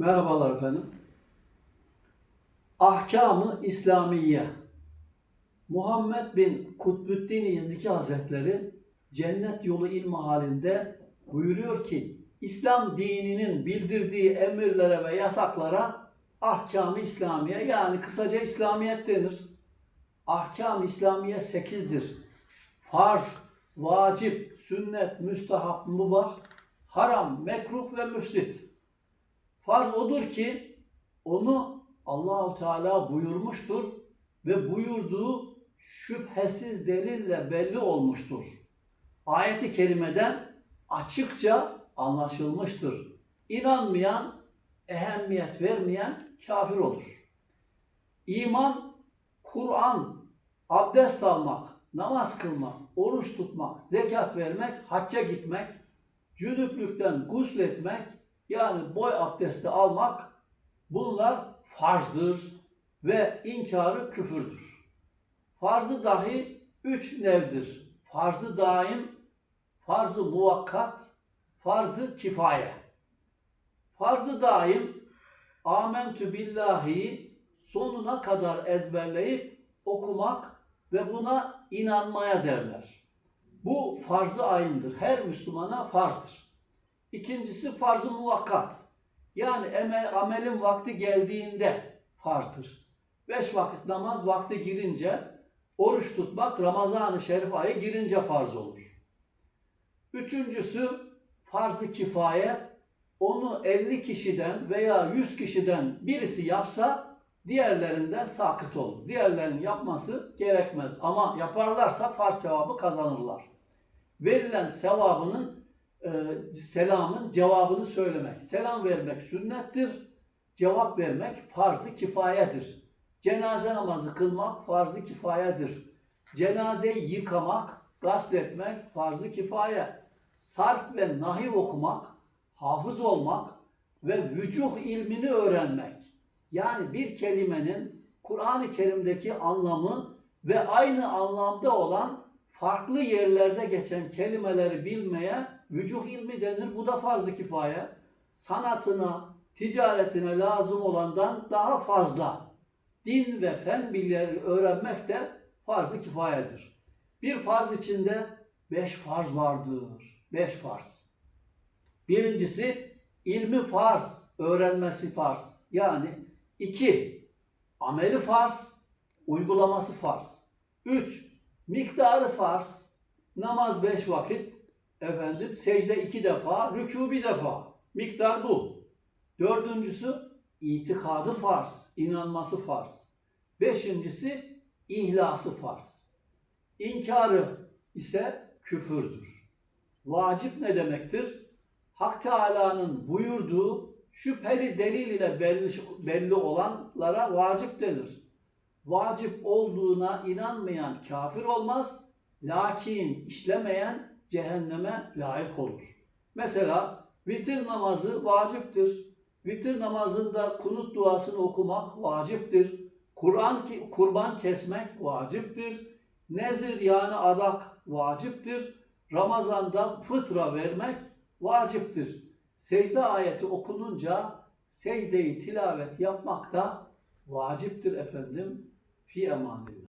Merhabalar efendim. Ahkamı İslamiye. Muhammed bin Kutbüddin İzdiki Hazretleri Cennet Yolu ilmi halinde buyuruyor ki İslam dininin bildirdiği emirlere ve yasaklara ahkam-ı İslamiye yani kısaca İslamiyet denir. Ahkam-ı İslamiye sekizdir. Farz, vacip, sünnet, müstahap, mubah, haram, mekruh ve müfsit. Farz odur ki onu Allahu Teala buyurmuştur ve buyurduğu şüphesiz delille belli olmuştur. Ayeti kerimeden açıkça anlaşılmıştır. İnanmayan, ehemmiyet vermeyen kafir olur. İman, Kur'an, abdest almak, namaz kılmak, oruç tutmak, zekat vermek, hacca gitmek, cünüplükten gusletmek, yani boy abdesti almak bunlar farzdır ve inkarı küfürdür. Farzı dahi üç nevdir. Farzı daim, farzı muvakkat, farzı kifaye. Farzı daim amentü billahi sonuna kadar ezberleyip okumak ve buna inanmaya derler. Bu farzı ayındır. Her Müslümana farzdır. İkincisi farz-ı muvakkat. Yani emel, amelin vakti geldiğinde farzdır. Beş vakit namaz vakti girince, oruç tutmak Ramazan-ı Şerif ayı girince farz olur. Üçüncüsü farz-ı kifaye. Onu 50 kişiden veya 100 kişiden birisi yapsa diğerlerinden sakıt olur. Diğerlerinin yapması gerekmez. Ama yaparlarsa farz sevabı kazanırlar. Verilen sevabının e, selamın cevabını söylemek. Selam vermek sünnettir. Cevap vermek farz-ı kifayedir. Cenaze namazı kılmak farz-ı kifayedir. Cenazeyi yıkamak, gasletmek farz-ı kifaye. Sarf ve nahiv okumak, hafız olmak ve vücuh ilmini öğrenmek. Yani bir kelimenin Kur'an-ı Kerim'deki anlamı ve aynı anlamda olan farklı yerlerde geçen kelimeleri bilmeye vücuh ilmi denir. Bu da farz-ı kifaye. Sanatına, ticaretine lazım olandan daha fazla din ve fen bilgileri öğrenmek de farz-ı kifayedir. Bir farz içinde beş farz vardır. Beş farz. Birincisi ilmi farz, öğrenmesi farz. Yani iki, ameli farz, uygulaması farz. Üç, miktarı farz, namaz beş vakit, efendim secde iki defa, rükû bir defa. Miktar bu. Dördüncüsü itikadı farz, inanması farz. Beşincisi ihlası farz. İnkarı ise küfürdür. Vacip ne demektir? Hak Teala'nın buyurduğu şüpheli delil ile belli, belli olanlara vacip denir. Vacip olduğuna inanmayan kafir olmaz, lakin işlemeyen cehenneme layık olur. Mesela vitir namazı vaciptir. Vitir namazında kunut duasını okumak vaciptir. Kur'an kurban kesmek vaciptir. Nezir yani adak vaciptir. Ramazanda fıtra vermek vaciptir. Secde ayeti okununca secdeyi tilavet yapmak da vaciptir efendim. في أمان الله.